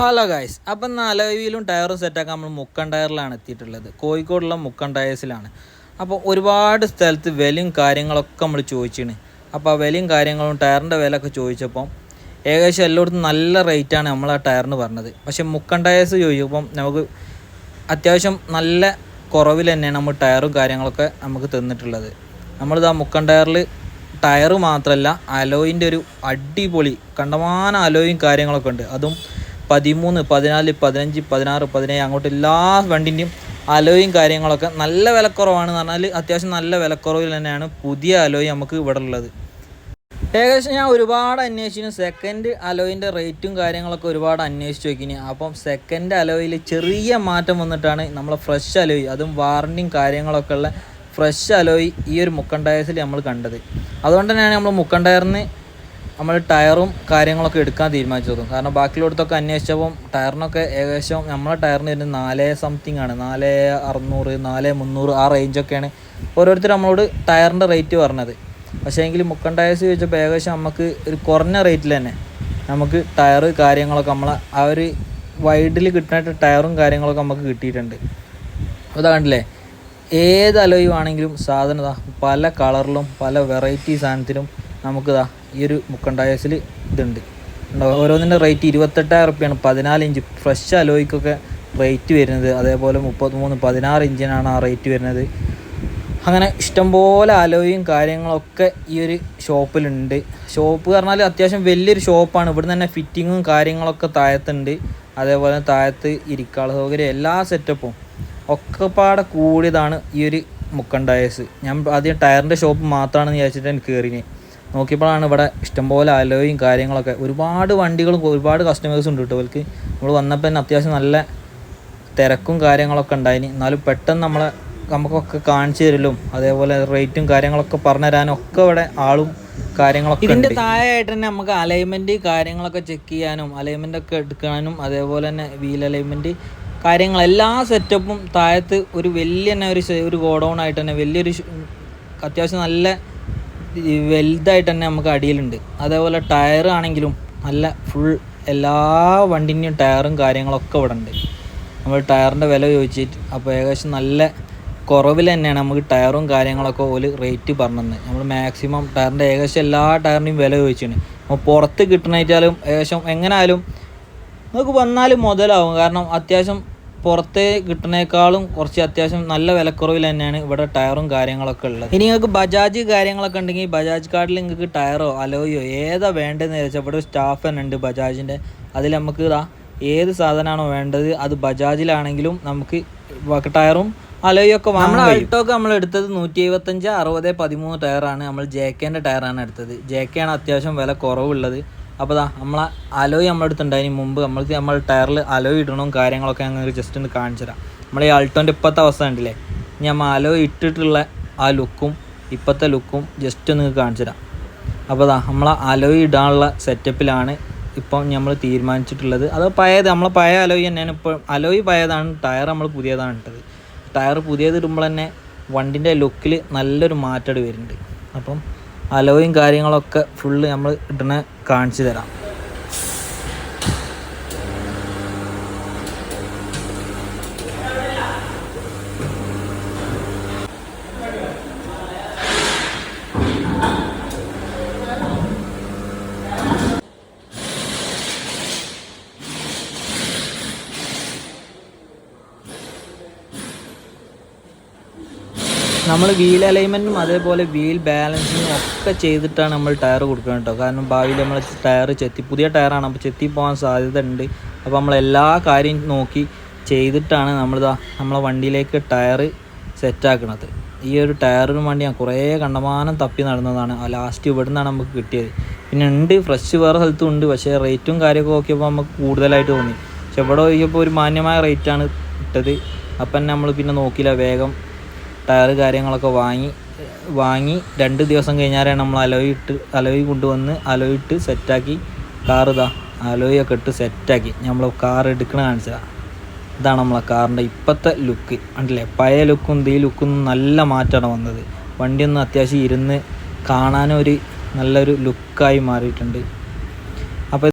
Hello guys അപ്പം നാലവിയിലും ടയറും സെറ്റാക്കാൻ നമ്മൾ മുക്കൻ ടയറിലാണ് എത്തിയിട്ടുള്ളത്. കോഴിക്കോടുള്ള മുക്കൻ ടയേഴ്സിലാണ്. അപ്പോൾ ഒരുപാട് സ്ഥലത്ത് വിലയും കാര്യങ്ങളൊക്കെ നമ്മൾ ചോദിച്ചിന്. അപ്പോൾ ആ വിലയും കാര്യങ്ങളും ടയറിന്റെ വില ഒക്കെ ചോദിച്ചപ്പം ഏകദേശം എല്ലായിടത്തും നല്ല റേറ്റാണ് നമ്മൾ ആ ടയറിന് പറഞ്ഞത്. പക്ഷേ മുക്കൻ ടയേഴ്സ് ചോദിച്ചപ്പം നമുക്ക് അത്യാവശ്യം നല്ല കുറവിൽ തന്നെയാണ് നമ്മൾ ടയറും കാര്യങ്ങളൊക്കെ നമുക്ക് തന്നിട്ടുള്ളത്. നമ്മളിത് ആ മുക്കൻ ടയറിൽ ടയറ് മാത്രമല്ല അലോയിന്റെ ഒരു അടിപൊളി കണ്ടമാന അലോയും കാര്യങ്ങളൊക്കെ ഉണ്ട്. അതും പതിമൂന്ന് പതിനാല് പതിനഞ്ച് പതിനാറ് പതിനേഴ് അങ്ങോട്ട് എല്ലാ വണ്ടിന്റെയും അലോയും കാര്യങ്ങളൊക്കെ നല്ല വിലക്കുറവാണ് എന്ന് പറഞ്ഞാൽ അത്യാവശ്യം നല്ല വിലക്കുറവിൽ തന്നെയാണ് പുതിയ അലോയി നമുക്ക് ഇവിടെ ഉള്ളത്. ഏകദേശം ഞാൻ ഒരുപാട് അന്വേഷിച്ചു സെക്കൻഡ് അലോയിന്റെ റേറ്റും കാര്യങ്ങളൊക്കെ ഒരുപാട് അന്വേഷിച്ച് നോക്കിനി അപ്പം സെക്കൻഡ് അലോയിൽ ചെറിയ മാറ്റം വന്നിട്ടാണ് നമ്മളെ ഫ്രഷ് അലോയി അതും വാറണ്ടിയും കാര്യങ്ങളൊക്കെ ഉള്ള ഫ്രഷ് അലോയി ഈ ഒരു മുക്കൻ ടയേഴ്സിൽ നമ്മൾ കണ്ടത്. അതുകൊണ്ട് തന്നെയാണ് നമ്മൾ മുക്കൻ നമ്മൾ ടയറും കാര്യങ്ങളൊക്കെ എടുക്കാൻ തീരുമാനിച്ചതും. കാരണം ബാക്കിയുള്ളടത്തൊക്കെ അന്വേഷിച്ചപ്പം ടയറിനൊക്കെ ഏകദേശം നമ്മളെ ടയറിന് വരുന്നത് നാല് സംതിങ് ആണ്. നാല് അറുന്നൂറ് നാല് മുന്നൂറ് ആ റേഞ്ചൊക്കെയാണ് ഓരോരുത്തർ നമ്മളോട് ടയറിന്റെ റേറ്റ് പറഞ്ഞത്. പക്ഷേ എങ്കിൽ മുക്കൻ ടയേഴ്സ് ചോദിച്ചപ്പോൾ ഏകദേശം നമുക്ക് ഒരു കുറഞ്ഞ റേറ്റിൽ തന്നെ നമുക്ക് ടയർ കാര്യങ്ങളൊക്കെ നമ്മളെ ആ ഒരു വൈഡിൽ കിട്ടുന്ന ടയറും കാര്യങ്ങളൊക്കെ നമുക്ക് കിട്ടിയിട്ടുണ്ട്. അപ്പോൾ കണ്ടില്ലേ? ഏത് അലോയും ആണെങ്കിലും സാധനം പല കളറിലും പല വെറൈറ്റി സാധനത്തിലും നമുക്കിതാ ഈ ഒരു മുക്കണ്ടായസിൽ ഇതുണ്ട്. ഓരോന്നിന്റെ റേറ്റ് ഇരുപത്തെട്ടായിരം റുപ്യാണ് പതിനാല് ഇഞ്ച് ഫ്രഷ് അലോയ്ക്കൊക്കെ റേറ്റ് വരുന്നത്. അതേപോലെ മുപ്പത്തിമൂന്ന് പതിനാറ് ഇഞ്ചിനാണ് ആ റേറ്റ് വരുന്നത്. അങ്ങനെ ഇഷ്ടംപോലെ അലോയും കാര്യങ്ങളൊക്കെ ഈ ഒരു ഷോപ്പിലുണ്ട്. ഷോപ്പ് പറഞ്ഞാൽ അത്യാവശ്യം വലിയൊരു ഷോപ്പാണ്. ഇവിടുന്ന് തന്നെ ഫിറ്റിങ്ങും കാര്യങ്ങളൊക്കെ താഴത്തുണ്ട്. അതേപോലെ താഴത്ത് ഇരിക്കാനുള്ള സൗകര്യം എല്ലാ സെറ്റപ്പും ഒക്കെ പാടെ കൂടിയതാണ് ഈ ഒരു മുക്കണ്ടായസ്. ഞാൻ ആദ്യം ടയറിന്റെ ഷോപ്പ് മാത്രമാണെന്ന് വിചാരിച്ചിട്ട് എനിക്ക് കയറിനെ നോക്കിയപ്പോഴാണ് ഇവിടെ ഇഷ്ടംപോലെ അലോയും കാര്യങ്ങളൊക്കെ. ഒരുപാട് വണ്ടികളും ഒരുപാട് കസ്റ്റമേഴ്സും ഉണ്ട് കേട്ടോ അവർക്ക് നമ്മൾ വന്നപ്പോൾ തന്നെ അത്യാവശ്യം നല്ല തിരക്കും കാര്യങ്ങളൊക്കെ ഉണ്ടായിന്. എന്നാലും പെട്ടെന്ന് നമ്മളെ നമുക്കൊക്കെ കാണിച്ചു തരലും അതേപോലെ റേറ്റും കാര്യങ്ങളൊക്കെ പറഞ്ഞു തരാനും ഒക്കെ ഇവിടെ ആളും കാര്യങ്ങളൊക്കെ ഇതിന്റെ താഴെയായിട്ട് തന്നെ നമുക്ക് അലൈൻമെന്റ് കാര്യങ്ങളൊക്കെ ചെക്ക് ചെയ്യാനും അലൈൻമെന്റ് ഒക്കെ എടുക്കാനും അതേപോലെ തന്നെ വീൽ അലൈൻമെന്റ് കാര്യങ്ങൾ എല്ലാ സെറ്റപ്പും താഴത്ത് ഒരു വലിയ തന്നെ ഒരു ഒരു ഗോഡൗൺ ആയിട്ട് തന്നെ വലിയൊരു അത്യാവശ്യം നല്ല വലുതായിട്ട് തന്നെ നമുക്ക് അടിയിലുണ്ട്. അതേപോലെ ടയർ ആണെങ്കിലും നല്ല ഫുൾ എല്ലാ വണ്ടിന്റെയും ടയറും കാര്യങ്ങളൊക്കെ ഇവിടെ ഉണ്ട് നമ്മൾ ടയറിന്റെ വില ചോദിച്ചിട്ട് അപ്പോൾ ഏകദേശം നല്ല കുറവിൽ തന്നെയാണ് നമുക്ക് ടയറും കാര്യങ്ങളൊക്കെ ഒരു റേറ്റ് പറഞ്ഞത് നമ്മൾ മാക്സിമം ടയറിന്റെ ഏകദേശം എല്ലാ ടയറിന്റെയും വില ചോദിച്ചാണ് അപ്പോൾ പുറത്ത് കിട്ടണേച്ചാലും ഏകദേശം എങ്ങനായാലും നമുക്ക് വന്നാലും മുതലാവും. കാരണം അത്യാവശ്യം പുറത്ത് കിട്ടുന്നേക്കാളും കുറച്ച് അത്യാവശ്യം നല്ല വിലക്കുറവിൽ തന്നെയാണ് ഇവിടെ ടയറും കാര്യങ്ങളൊക്കെ ഉള്ളത്. ഇനി നിങ്ങൾക്ക് ബജാജ് കാര്യങ്ങളൊക്കെ ഉണ്ടെങ്കിൽ ബജാജ് കാർഡിൽ നിങ്ങൾക്ക് ടയറോ അലോയോ ഏതാ വേണ്ടതെന്ന് ചോദിച്ചാൽ ഇവിടെ സ്റ്റാഫ് തന്നെ ഉണ്ട് ബജാജിന്റെ. അതിൽ നമുക്ക് ഇതാ ഏത് സാധനമാണോ വേണ്ടത് അത് ബജാജിലാണെങ്കിലും നമുക്ക് ടയറും അലോയൊക്കെ നമ്മൾ അൾട്ടോക്ക് നമ്മൾ എടുത്തത് നൂറ്റി എഴുപത്തഞ്ച് അറുപത് പതിമൂന്ന് ടയറാണ്. നമ്മൾ ജെ കെന്റെ ടയറാണ് എടുത്തത്. ജെ കെ ആണ് അത്യാവശ്യം വില കുറവുള്ളത്. അപ്പോൾ അതാ നമ്മളെ അലോയ് നമ്മുടെ അടുത്തുണ്ടായിന് മുമ്പ് നമ്മൾക്ക് നമ്മൾ ടയറിൽ അലോയ് ഇടണം കാര്യങ്ങളൊക്കെ ഞങ്ങൾക്ക് ജസ്റ്റ് ഒന്ന് കാണിച്ചു തരാം. നമ്മൾ ഈ അൾട്ടോന്റെ ഇപ്പോഴത്തെ അവസ്ഥ ഉണ്ടല്ലേ ഇനി നമ്മൾ അലോയ് ഇട്ടിട്ടുള്ള ആ ലുക്കും ഇപ്പോഴത്തെ ലുക്കും ജസ്റ്റ് ഒന്ന് കാണിച്ചു തരാം. അപ്പോൾ അതാ നമ്മളെ അലോയ് ഇടാനുള്ള സെറ്റപ്പിലാണ് ഇപ്പം നമ്മൾ തീരുമാനിച്ചിട്ടുള്ളത്. അത് പഴയത് നമ്മളെ പഴയ അലോയ് തന്നെയാണ് ഇപ്പോൾ അലോയ് പഴയതാണ് ടയർ നമ്മൾ പുതിയതാണ് ഇട്ടത്. ടയർ പുതിയത് ഇടുമ്പോൾ തന്നെ വണ്ടിന്റെ ലുക്കിൽ നല്ലൊരു മാറ്റം വരുന്നുണ്ട്. അപ്പം അലോയും കാര്യങ്ങളൊക്കെ ഫുള്ള് നമ്മൾ ഇടണ കാണിച്ചു തരാം. നമ്മൾ വീൽ അലൈൻമെന്റും അതേപോലെ വീൽ ബാലൻസിങ്ങും ഒക്കെ ചെയ്തിട്ടാണ് നമ്മൾ ടയർ കൊടുക്കുന്നത് കേട്ടോ കാരണം ഭാവിയിൽ നമ്മൾ ടയർ ചെത്തി പുതിയ ടയറാണ് അപ്പോൾ ചെത്തി പോകാൻ സാധ്യത ഉണ്ട് അപ്പോൾ നമ്മൾ എല്ലാ കാര്യം നോക്കി ചെയ്തിട്ടാണ് നമ്മളിതാ നമ്മളെ വണ്ടിയിലേക്ക് ടയർ സെറ്റാക്കണത് ഈ ഒരു ടയറിന് വേണ്ടി ഞാൻ കുറേ കണ്ടമാനം തപ്പി നടന്നതാണ്. ലാസ്റ്റ് ഇവിടെ നിന്നാണ് നമുക്ക് കിട്ടിയത്. പിന്നെ ഉണ്ട് ഫ്രഷ് വേറെ സ്ഥലത്തും ഉണ്ട്. പക്ഷേ റേറ്റും കാര്യമൊക്കെ നോക്കിയപ്പോൾ നമുക്ക് കൂടുതലായിട്ട് തോന്നി. പക്ഷെ ഇവിടെ നോക്കിയപ്പോൾ ഒരു മാന്യമായ റേറ്റാണ് ഇട്ടത്. അപ്പം നമ്മൾ പിന്നെ നോക്കിയില്ല. വേഗം ടയർ കാര്യങ്ങളൊക്കെ വാങ്ങി വാങ്ങി രണ്ട് ദിവസം കഴിഞ്ഞാലാണ് നമ്മൾ അലോയി ഇട്ട് അലോയി കൊണ്ടുവന്ന് അലോയി ഇട്ട് സെറ്റാക്കി കാർ ഇതാ അലോയി ഒക്കെ ഇട്ട് സെറ്റാക്കി നമ്മൾ കാർ എടുക്കണ കാണിച്ചതാ. ഇതാണ് നമ്മളെ കാറിന്റെ ഇപ്പോഴത്തെ ലുക്ക് ഉണ്ടല്ലേ പഴയ ലുക്കും ഈ ലുക്കും നല്ല മാറ്റമാണ് വന്നത്. വണ്ടിയൊന്നും അത്യാവശ്യം ഇരുന്ന് കാണാനൊരു നല്ലൊരു ലുക്കായി മാറിയിട്ടുണ്ട്.